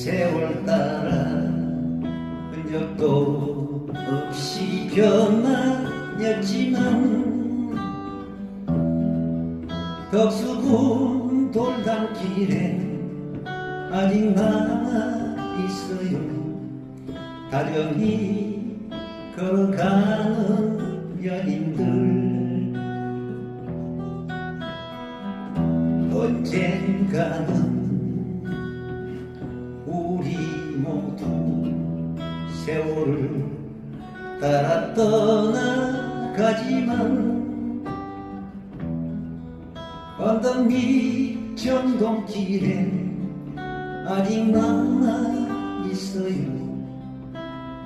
세월 따라 흔적도 없이 변하였지만 덕수궁 돌담길에 아직 남아 있어요. 다령이 걸어가는 연인들. 언젠가는 세월을 따라 떠나가지만 언덕 밑 정동길에 아직 남아 있어요.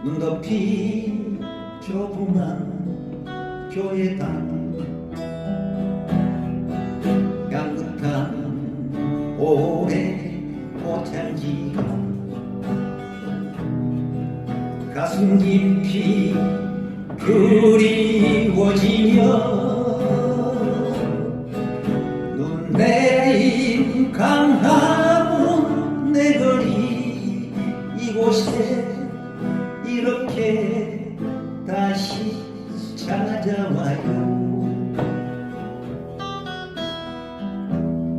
눈 덮인 조그만 교회당 향긋한 오래 꽃향기가 가슴 깊이 그리워지며 눈 내린 강화문 내 거리 이곳에 이렇게 다시 찾아와요.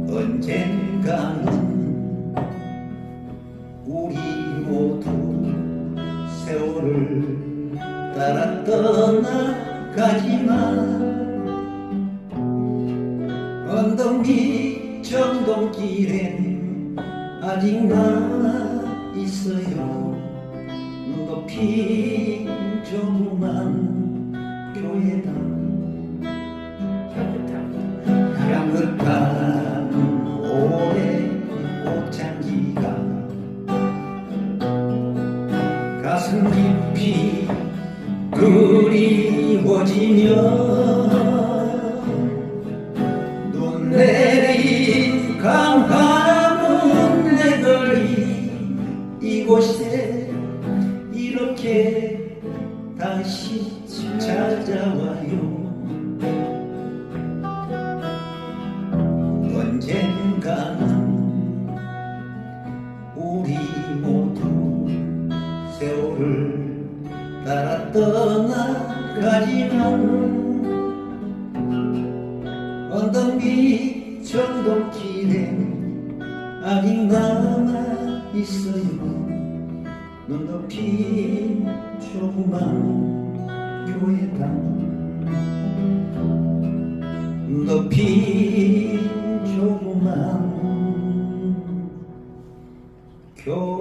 언젠가는 우리 세월을 따라 떠나가지만 언덕 밑 정동길엔 아직 남아 있어요. 눈 덮인 조 가슴 깊이 그리워지며 눈 내린 강화문 내 거리 이곳에 이렇게 다시 찾아와요 떠나가지만 언덕 밑 정동길에 아직 남아 있어요. 눈 덮인 조그만 교회당 눈 덮인 조그만 교회당